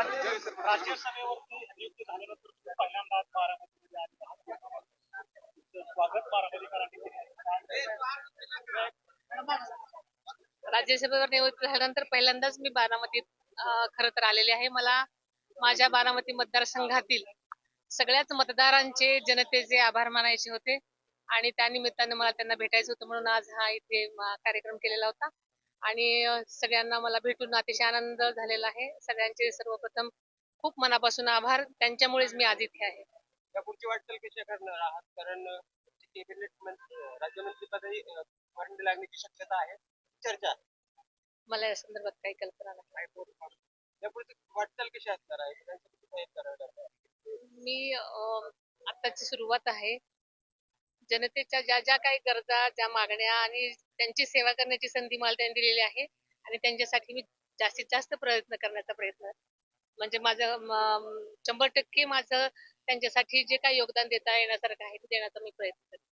राज्यसभेवरती नियुक्ती झाल्यानंतर पहिल्यांदाच बारामतीमध्ये स्वागत बारामतीकरांनी राज्यसभेवर निवृत्त झाल्यानंतर पहिल्यांदाच मी बारामतीत खर खरं तर आलेले आहे. मला माझ्या बारामती मतदारसंघातील सगळ्याच मतदारांचे जनतेचे आभार मानायचे होते आणि त्या निमित्ताने मला त्यांना भेटायचं होतं म्हणून आज हा इथे कार्यक्रम केलेला होता. आणि सगळ्यांना मला भेटून अतिशय आनंद झालेला आहे. सगळ्यांचे सर्वप्रथम खूप मनापासून आभार. त्यांच्यामुळेच मी आज इथे आहे. या पुढची वाटचाल कशी करणार आहात? कारण कॅबिनेट मंत्री राज्यमंत्रीपदही अ, वर्णी लागण्याची शक्यता आहे. चर्चा. मला या संदर्भात काही कल्पना नाही. वाटचाल कशी असणार आहे. मी अं, आत्ताची सुरुवात आहे. जनतेच्या ज्या ज्या काही गरजा ज्या मागण्या आणि त्यांची सेवा करण्याची संधी मला त्यांनी दिलेली आहे आणि त्यांच्यासाठी मी जास्तीत जास्त प्रयत्न करण्याचा प्रयत्न म्हणजे माझं शंभर टक्के माझं त्यांच्यासाठी जे काही योगदान देता येण्यासारखं आहे ते देण्याचा मी प्रयत्न करते.